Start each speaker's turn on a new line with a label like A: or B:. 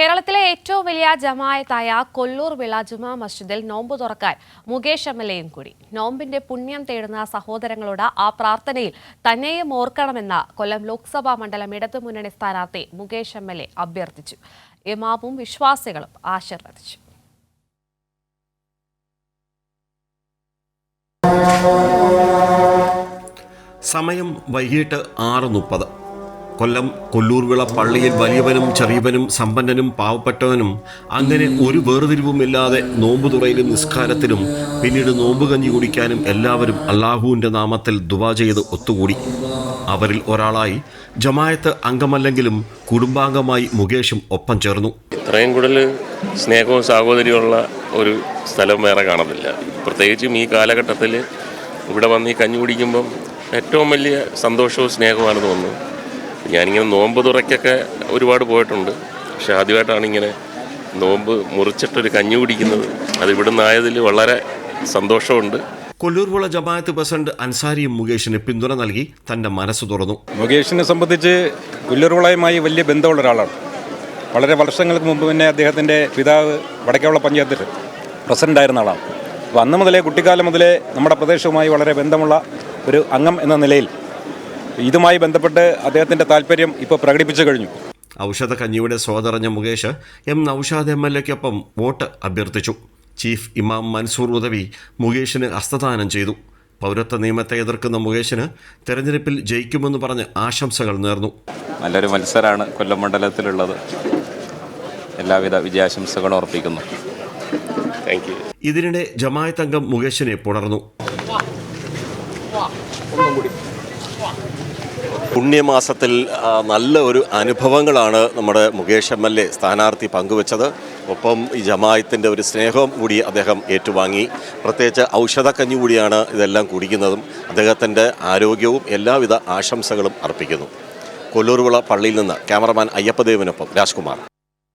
A: കേരളത്തിലെ ഏറ്റവും വലിയ ജമായത്തായ കൊല്ലൂർ വിള ജുമാ മസ്ജിദിൽ നോമ്പ് തുറക്കാൻ മുകേഷ് എം എൽ എയും കൂടി. നോമ്പിന്റെ പുണ്യം തേടുന്ന സഹോദരങ്ങളോട് ആ പ്രാർത്ഥനയിൽ തന്നെയും ഓർക്കണമെന്ന കൊല്ലം ലോക്സഭാ മണ്ഡലം ഇടതുമുന്നണി സ്ഥാനാർത്ഥി മുകേഷ് എം എൽ എ അഭ്യർത്ഥിച്ചു. ഇമാമും വിശ്വാസികളും ആശീർവദിച്ചു.
B: സമയം വൈകിട്ട് ആറ് മുപ്പത്. കൊല്ലം കൊല്ലൂർവിള പള്ളിയിൽ വലിയവനും ചെറിയവനും സമ്പന്നനും പാവപ്പെട്ടവനും അങ്ങനെ ഒരു വേർതിരിവുമില്ലാതെ നോമ്പ് തുറയിലും നിസ്കാരത്തിലും പിന്നീട് നോമ്പ് കഞ്ഞി കുടിക്കാനും എല്ലാവരും അള്ളാഹുവിന്റെ നാമത്തിൽ ദുവാ ചെയ്ത് ഒത്തുകൂടി. അവരിൽ ഒരാളായി ജമായത്ത് അംഗമല്ലെങ്കിലും കുടുംബാംഗമായി മുകേഷും ഒപ്പം ചേർന്നു.
C: ഇത്രയും കൂടുതൽ സ്നേഹവും സാഹോദര്യമുള്ള ഒരു സ്ഥലം വേറെ കാണത്തില്ല പ്രത്യേകിച്ചും ഈ കാലഘട്ടത്തിൽ ഇവിടെ വന്ന് ഈ കഞ്ഞി കുടിക്കുമ്പം ഏറ്റവും വലിയ സന്തോഷവും സ്നേഹവുമാണ് തോന്നുന്നത് ഞാനിങ്ങനെ നോമ്പ് തുറയ്ക്കൊക്കെ ഒരുപാട് പോയിട്ടുണ്ട്. പക്ഷെ ആദ്യമായിട്ടാണ് ഇങ്ങനെ നോമ്പ് മുറിച്ചിട്ടൊരു കഞ്ഞി കുടിക്കുന്നത്. അത് ഇവിടുന്ന് ആയതിൽ വളരെ സന്തോഷമുണ്ട്.
B: കൊല്ലൂർപുള ജമാഅത്ത് പ്രസിഡന്റ് അൻസാരിയും മുകേഷിന് പിന്തുണ നൽകി തന്റെ മനസ്സ് തുറന്നു.
D: മുകേഷിനെ സംബന്ധിച്ച് കൊല്ലൂർപുളയുമായി വലിയ ബന്ധമുള്ള ഒരാളാണ്. വളരെ വർഷങ്ങൾക്ക് മുമ്പ് തന്നെ അദ്ദേഹത്തിന്റെ പിതാവ് വടക്കേവള പഞ്ചായത്തിൽ പ്രസിഡന്റായിരുന്ന ആളാണ്. അപ്പോൾ അന്ന് മുതലേ കുട്ടിക്കാലം മുതലേ നമ്മുടെ പ്രദേശവുമായി വളരെ ബന്ധമുള്ള ഒരു അംഗം എന്ന നിലയിൽ ഇതുമായി ബന്ധപ്പെട്ട് അദ്ദേഹത്തിന്റെ താല്പര്യം ഇപ്പോൾ പ്രകടിപ്പിച്ചു കഴിഞ്ഞു.
B: ഔഷധ കഞ്ഞിയുടെ സ്വാതറിഞ്ഞ Mukesh M Noushad M L എക്കൊപ്പം vote അഭ്യർത്ഥിച്ചു. ചീഫ് ഇമാം മൻസൂർ ഉദവി മുകേഷിന് ഹസ്തദാനം ചെയ്തു. പൗരത്വ നിയമത്തെ എതിർക്കുന്ന മുകേഷിന് തെരഞ്ഞെടുപ്പിൽ ജയിക്കുമെന്ന് പറഞ്ഞ് ആശംസകൾ നേർന്നു.
E: നല്ലൊരു മത്സരമാണ് കൊല്ലം മണ്ഡലത്തിലുള്ളത്. എല്ലാവിധ വിജയാശംസകളും അർപ്പിക്കുന്നു.
C: യു
B: ഇതിനിടെ ജമായത്ത് അംഗം മുകേഷിനെ പുണർന്നു. പുണ്യമാസത്തിൽ നല്ല ഒരു അനുഭവങ്ങളാണ് നമ്മുടെ മുകേഷ് എം എൽ എ സ്ഥാനാർത്ഥി പങ്കുവച്ചത്. ഒപ്പം ഈ ജമായത്തിന്റെ ഒരു സ്നേഹവും കൂടി അദ്ദേഹം ഏറ്റുവാങ്ങി. പ്രത്യേകിച്ച് ഔഷധക്കഞ്ഞി കൂടിയാണ് ഇതെല്ലാം കുടിക്കുന്നതും അദ്ദേഹത്തിന്റെ ആരോഗ്യവും എല്ലാവിധ ആശംസകളും അർപ്പിക്കുന്നു. കൊല്ലൂർവിള പള്ളിയിൽ നിന്ന് ക്യാമറമാൻ അയ്യപ്പദേവിനൊപ്പം രാജ്കുമാർ.